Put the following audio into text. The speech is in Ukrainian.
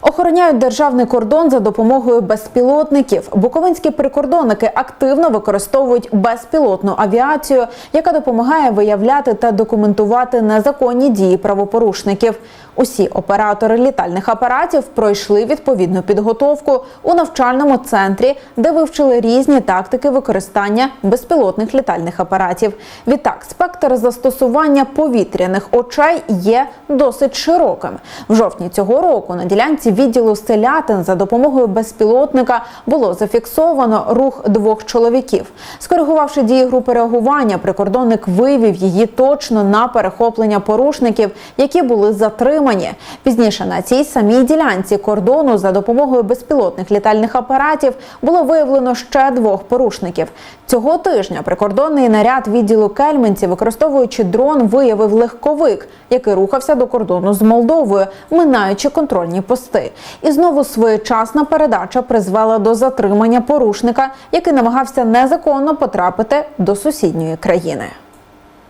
Охороняють державний кордон за допомогою безпілотників. Буковинські прикордонники активно використовують безпілотну авіацію, яка допомагає виявляти та документувати незаконні дії правопорушників. Усі оператори літальних апаратів пройшли відповідну підготовку у навчальному центрі, де вивчили різні тактики використання безпілотних літальних апаратів. Відтак, спектр застосування повітряних очей є досить широким. В жовтні цього року на ділянці відділу селятин за допомогою безпілотника було зафіксовано рух двох чоловіків. Скоригувавши дії групи реагування, прикордонник вивів її точно на перехоплення порушників, які були затримані. Пізніше на цій самій ділянці кордону за допомогою безпілотних літальних апаратів було виявлено ще двох порушників. Цього тижня прикордонний наряд відділу Кельменці, використовуючи дрон, виявив легковик, який рухався до кордону з Молдовою, минаючи контрольні пости. І знову своєчасна передача призвела до затримання порушника, який намагався незаконно потрапити до сусідньої країни.